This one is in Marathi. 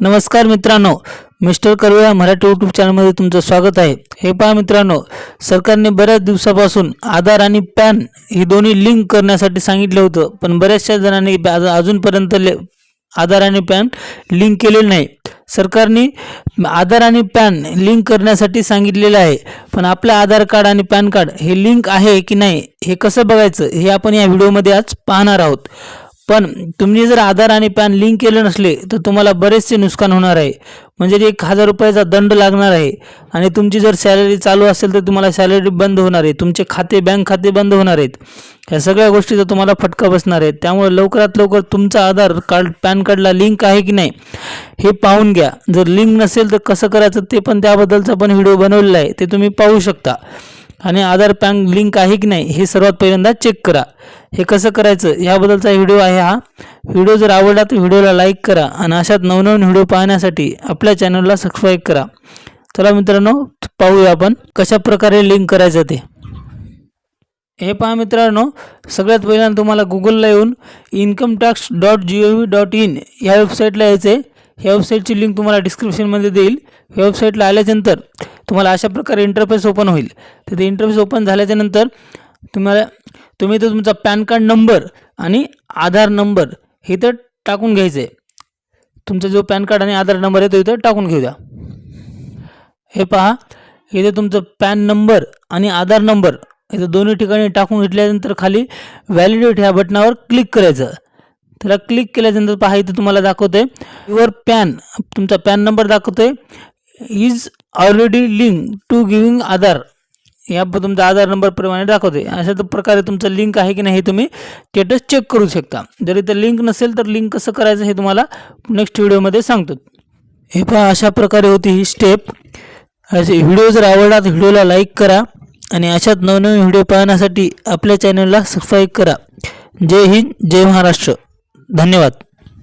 नमस्कार मित्रांनो मिस्टर कर्वे या मराठी यूट्यूब चॅनलमध्ये तुमचं स्वागत आहे. हे पहा मित्रांनो सरकारने बऱ्याच दिवसापासून आधार आणि पॅन ही दोन्ही लिंक करण्यासाठी सांगितलं होतं पण बऱ्याचशा जणांनी अजूनपर्यंत ले आधार आणि पॅन लिंक केलेलं नाही. सरकारने आधार आणि पॅन लिंक करण्यासाठी सांगितलेलं आहे पण आपलं आधार कार्ड आणि पॅन कार्ड हे लिंक आहे की नाही हे कसं बघायचं हे आपण या व्हिडिओमध्ये आज पाहणार आहोत. पण तुम्ही जर आधार आणि पॅन लिंक केलं नसले तर तुम्हाला बरेचसे नुकसान होणार आहे. म्हणजे एक हजार रुपयाचा दंड लागणार आहे. आणि तुमची जर सॅलरी चालू असेल तर तुम्हाला सॅलरी बंद होणार आहे. तुमचे खाते बँक खाते बंद होणार आहेत. ह्या सगळ्या गोष्टीचा तुम्हाला फटका बसणार आहे त्यामुळे लवकरात लवकर तुमचा आधार कार्ड पॅन कार्डला लिंक आहे की नाही हे पाहून घ्या. जर लिंक नसेल तर कसं करायचं ते पण त्याबद्दलचा पण व्हिडिओ बनवलेला आहे. ते तुम्ही पाहू शकता. आणि आधार पॅन लिंक आहे की नाही हे सर्वात पहिल्यांदा चेक करा. हे कसं करायचं? ह्याबद्दलचा व्हिडिओ आहे हा. व्हिडिओ जर आवडला तर व्हिडिओला लाईक करा आणि अशात नवनवीन व्हिडिओ पाहण्यासाठी आपल्या चॅनलला सबस्क्राईब करा. चला मित्रांनो पाहूया आपण कशा प्रकारे लिंक करायचं ते. हे पहा मित्रांनो सगळ्यात पहिल्यांदा तुम्हाला गुगलला येऊन income tax dot G O V dot in या वेबसाईटला यायचं आहे ह्या वेबसाईटची लिंक तुम्हाला डिस्क्रिप्शनमध्ये देईल. ह्या वेबसाईटला आल्याच्यानंतर तुम्हाला अशा प्रकारे इंटरफेस ओपन होईल. तर ते इंटरफेस ओपन झाल्याच्यानंतर तुम्हाला तुम्ही तर तुमचा पॅन कार्ड नंबर आणि आधार नंबर हे तर टाकून घ्यायचं. आहे तुमचा जो पॅन कार्ड आणि आधार नंबर आहे तो इथं टाकून घेऊ द्या. हे पहा इथे तुमचं पॅन नंबर आणि आधार नंबर इथं दोन्ही ठिकाणी टाकून घेतल्यानंतर खाली व्हॅलिडेट ह्या बटनावर क्लिक करायचं. त्याला क्लिक केल्यानंतर पहा इथं तुम्हाला दाखवतंय युअर पॅन तुमचा पॅन नंबर दाखवतोय. Is already link to giving Aadhaar या तुमचा आधार नंबर प्रमाणे दाखवते अशा प्रकारे तुमचं लिंक आहे की नाही हे तुम्ही स्टेटस चेक करू शकता. जर इथं लिंक नसेल तर लिंक कसं करायचं हे तुम्हाला नेक्स्ट व्हिडिओमध्ये सांगतो. हे पहा अशा प्रकारे होती ही स्टेप असे व्हिडिओ जर आवडला तर व्हिडिओला लाईक करा आणि अशाच नवनवीन व्हिडिओ पाहण्यासाठी आपल्या चॅनलला सबस्क्राईब करा. जय हिंद जय महाराष्ट्र. धन्यवाद.